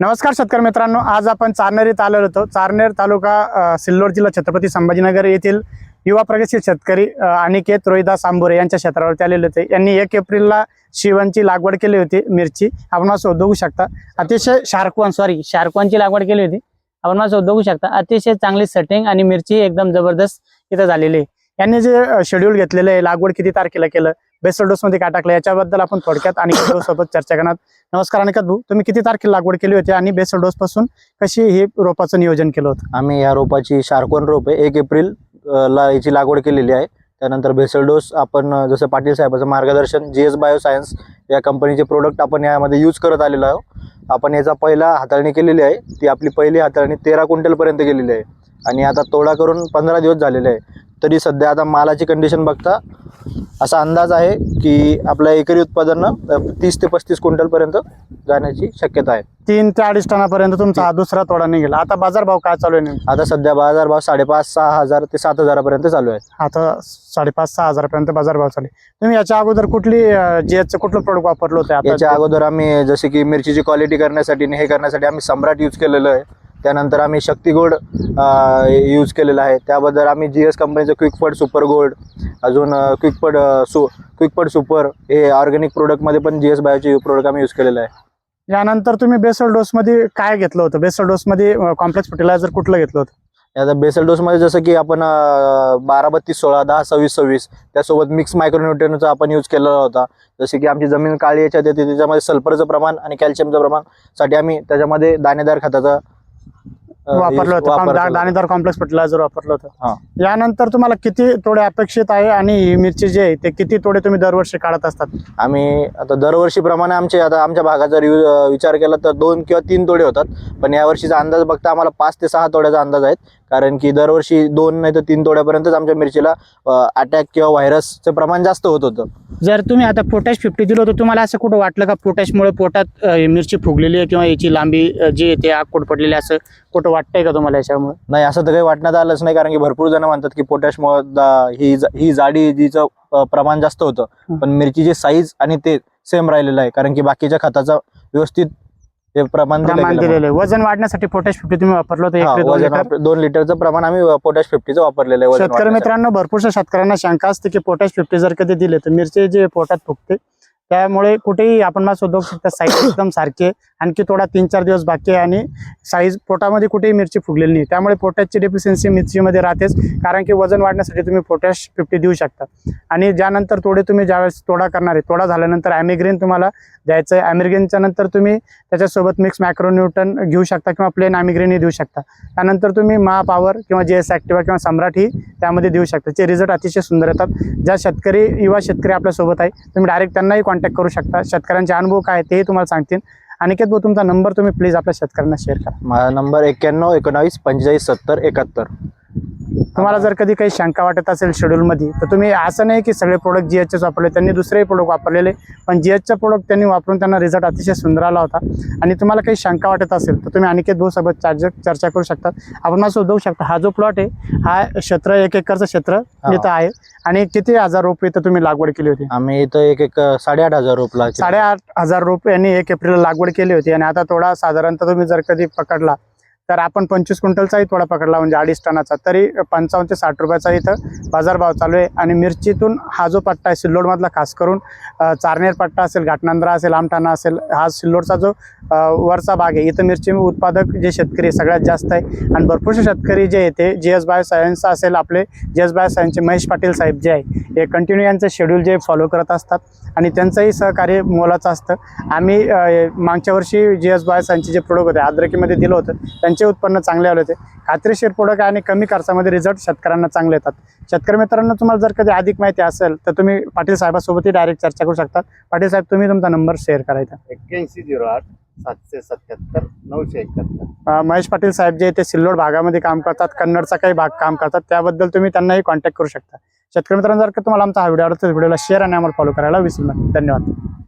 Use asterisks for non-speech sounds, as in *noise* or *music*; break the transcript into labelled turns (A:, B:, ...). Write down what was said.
A: नमस्कार शेतकरी मित्रांनो आज आपण चारनेर येथे आलेलो होतो. चारनेर तालुका सिल्लोड जिल्हा छत्रपती संभाजीनगर येथील युवा प्रगतशील शेतकरी अनिकेत रोहिदास आंबोरे यांच्या क्षेत्रावरती आलेले होते. यांनी एक एप्रिलला शिवांची लागवड केली होती मिरची. आपण मला बघू शकता. अतिशय
B: शार्कवान सॉरी शार्कवानची लागवड केली होती. आपण मला बघू शकता. अतिशय चांगली सेटिंग आणि मिरची एकदम जबरदस्त इथं झालेली आहे.
A: यांनी जे शेड्यूल घेतलेलं आहे लागवड किती तारखेला केलं बेसल डोसमध्ये काय टाकलं याच्याबद्दल आपण थोडक्यात आणि सोबत चर्चा करणार. नमस्कार अनिकत भाऊ तुम्ही किती तारखेला लागवड केली होती आणि बेसल डोस पासून कशी हे रोपाचं नियोजन केलं होतं?
C: आम्ही या रोपाची शार्कोन रोप आहे एक एप्रिल ला याची लागवड केलेली आहे. त्यानंतर भेसळ डोस आपण जसं पाटील साहेबाचं मार्गदर्शन जी एस बायो सायन्स या कंपनीचे प्रोडक्ट आपण यामध्ये यूज करत आलेलो आहोत. आपण याचा पहिला हाताळणी केलेली आहे. ती आपली पहिली हाताळणी तेरा क्विंटलपर्यंत गेलेली आहे. आणि आता तोडा करून पंधरा दिवस झालेले आहे. तरी सध्या आता मालाची कंडिशन बघता असा अंदाज आहे की आपलं एकरी उत्पादन तीस ते पस्तीस क्विंटलपर्यंत जाण्याची शक्यता आहे.
A: तीन ते अडीच टनापर्यंत तुमचा हा दुसरा तोडा निघेला. आता बाजारभाव काय चालू आहे?
C: आता सध्या बाजार भाव साडेपाच सहा हजार ते सात हजारापर्यंत चालू आहे.
A: आता साडेपाच सहा हजारापर्यंत बाजारभाव चालू आहे. तुम्ही याच्या अगोदर कुठली जीएच कुठलं प्रोडक्ट वापरलं होतं? आता
C: याच्या अगोदर आम्ही जसे की मिरचीची क्वालिटी करण्यासाठी हे करण्यासाठी आम्ही सम्राट यूज केलेलं आहे. त्यानंतर आम्ही शक्ती गोल्ड यूज केलेलं आहे. त्याबद्दल आम्ही जी एस कंपनीचं क्विकफड सुपर गोल्ड अजून क्विकफड सु क्विकफड सुपर हे ऑर्गॅनिक प्रोडक्टमध्ये पण जी एस बायोचे प्रोडक्ट आम्ही यूज केलेलं आहे.
A: यानंतर तुम्ही बेसल डोस मध्ये काय घेतलं होतं? बेसल डोस मध्ये कॉम्प्लेक्स फर्टिलायझर कुठलं घेतलं होतं?
C: आता बेसल डोसमध्ये जसं की आपण बारा बत्तीस सोळा दहा सव्वीस सव्वीस त्यासोबत मिक्स मायक्रोन्युट्रियनचा आपण यूज केलेला होता. जसे की आमची जमीन काळी याच्यात येते त्याच्यामध्ये सल्फरचं प्रमाण आणि कॅल्शियमचं प्रमाणसाठी आम्ही त्याच्यामध्ये दाणेदार खताचा
A: वापरलं होतं. दाणेदार कॉम्प्लेक्स फर्टिलायझर वापरलं
C: हा.
A: होतं यानंतर तुम्हाला किती तोडे अपेक्षित आहे आणि ही मिरची जे आहे ते किती तोडे तुम्ही दरवर्षी काढत असतात
C: आम्ही आता दरवर्षीप्रमाणे आमचे आता आमच्या भागाचा रिव्ह्यू विचार केला तर दोन किंवा तीन तोडे होतात पण यावर्षीचा अंदाज बघता आम्हाला पाच ते सहा तोड्याचा अंदाज आहे कारण की दरवर्षी दोन नाही तर तीन तोड्यापर्यंतच आमच्या मिरचीला अटॅक किंवा व्हायरसचं प्रमाण जास्त होत होतं.
B: जर तुम्ही आता पोटॅश फिफ्टी दिलं होतं तुम्हाला असं कुठं वाटलं का पोटॅशमुळे पोटात मिरची फुगलेली आहे किंवा याची लांबी जी आहे ते आग पडलेली आहे असं कुठं वाटतंय का तुम्हाला याच्यामुळे?
C: नाही असं तर काही वाटण्यात आलंच नाही कारण की भरपूर जण म्हणतात की पोटॅशमुळे ही ही जाडी जीचं प्रमाण जास्त होतं. पण मिरचीची साईज आणि ते सेम राहिलेलं आहे कारण की बाकीच्या खताचा व्यवस्थित हे प्रमाण दिलं
A: प्रमाण
C: गेलं
A: दिलेलं आहे. वजन वाढण्यासाठी पोटॅश फिफ्टी तुम्ही वापरलं होतं
C: हा,
A: एकरी दोन
C: वजन
A: लिटर.
C: आप- दोन लिटरचं प्रमाण आम्ही पोटॅश फिफ्टीचं वापरलेलं आहे वजन
A: शेतकरी. मित्रांनो भरपूरशा शेतकऱ्यांना शंका असते की पोटॅश फिफ्टी जर कधी दिले तर मिरची जे पोटात फुगते त्यामुळे कुठेही आपण माझं उद्योग शकता साईज *coughs* एकदम सारखी आहे. आणखी थोडा तीन चार दिवस बाकी आहे आणि साईज पोटामध्ये कुठेही मिरची फुगलेली नाही. त्यामुळे पोटॅशची डेफिशियन्सी मिरचीमध्ये राहतेच कारण की वजन वाढण्यासाठी तुम्ही पोटॅश फिफ्टी देऊ शकता. आणि ज्यानंतर तोडे तुम्ही ज्यावेळेस तोडा करणार आहे तोडा झाल्यानंतर ॲमिग्रेन तुम्हाला द्यायचं आहे. ॲमिग्रेनच्या नंतर तुम्ही त्याच्यासोबत मिक्स मॅक्रोन्यूटन घेऊ शकता किंवा प्लेन ॲमिग्रेनही देऊ शकता. त्यानंतर तुम्ही महा पॉवर किंवा जे एस ॲक्टिवा किंवा सम्राट ही त्यामध्ये देऊ शकता. ते रिझल्ट अतिशय सुंदर येतात. ज्या शेतकरी युवा शेतकरी आपल्यासोबत आहे तुम्ही डायरेक्ट त्यांनाही कॉन्टॅक्ट करू शकता. शेतकऱ्यांचे अनुभव काय तेही तुम्हाला सांगतील. अनिकेत भाऊ तुमचा नंबर तुम्ही प्लीज आपल्या शेतकऱ्यांना शेअर करा.
C: माझा नंबर एक्क्याण्णव एकोणावीस पंचेचाळीस सत्तर एकाहत्तर.
A: तुम्हाला जर कधी काही शंका वाटत असेल शेड्यूलमध्ये तर तुम्ही असं नाही की सगळे प्रोडक्ट जी एचचे वापरले त्यांनी दुसरेही प्रोडक्ट वापरलेले पण जी एचचा प्रोडक्ट त्यांनी वापरून त्यांना रिझल्ट अतिशय सुंदर आला होता. आणि तुम्हाला काही शंका वाटत असेल तर तुम्ही अनिकेत भाऊ सोबत चार्ज चर्चा करू शकता. आपण मला शोधू शकता हा जो प्लॉट आहे हा क्षेत्र एक एकरचं क्षेत्र. इथं आहे. आणि किती हजार रुपये इथं तुम्ही लागवड केली होती?
C: आम्ही इथं एक एक साडेआठ हजार रुपये
A: साडेआठ हजार रुपये यांनी एक एप्रिलला लागवड केली होती. आणि आता थोडा साधारणतः तुम्ही जर कधी पकडला तर आपण पंचवीस क्विंटलचाही थोडा पकडला म्हणजे अडीच टनाचा तरी पंचावन्न ते साठ रुपयाचा इथं बाजारभाव चालू आहे. आणि मिरचीतून हा जो पट्टा आहे सिल्लोडमधला खास करून चारनेर पट्टा असेल घाटनांद्रा असेल आमठाणा असेल हा सिल्लोडचा जो वरचा भाग आहे इथं मिरची उत्पादक जे शेतकरी आहे, सगळ्यात जास्त आहे. आणि भरपूरसे शेतकरी जे येते जे जी एस बायो सायन्स असेल आपले जी एस बायो सायन्सचे महेश पाटील साहेब जे आहे हे कंटिन्यू यांचं शेड्यूल जे फॉलो करत असतात. आणि त्यांचंही सहकार्य मोलाचं असतं. आम्ही मागच्या वर्षी जी एस बायो सायन्सचे जे प्रोडक्ट होते आद्रकीमध्ये दिलं होतं त्यांचे उत्पन्न चांगले आले होते. खात्रीशीर प्रोडक्ट आहे आणि कमी खर्चामध्ये रिझल्ट शेतकऱ्यांना चांगले येतात. शेतकरी मित्रांनो तुम्हाला जर कधी अधिक माहिती असेल तर तुम्ही पाटील साहेबासोबतही डायरेक्ट चर्चा करू शकता. पाटील साहेब तुम्ही तुमचा नंबर शेअर करायचा
D: एक्क्याऐंशी झिरो आठ सातशे सत्याहत्तर नऊशे एकाहत्तर.
A: महेश पाटील साहेब जे ते सिल्लोड भागामध्ये काम करतात कन्नडचा काही भाग काम करतात त्याबद्दल तुम्ही त्यांनाही कॉन्टॅक्ट करू शकता. शेतकरी मित्रांनो जर का तुम्हाला आमचा हा व्हिडिओ आवडतो व्हिडिओला शेअर आणि आम्हाला फॉलो करायला विसरू नका. धन्यवाद.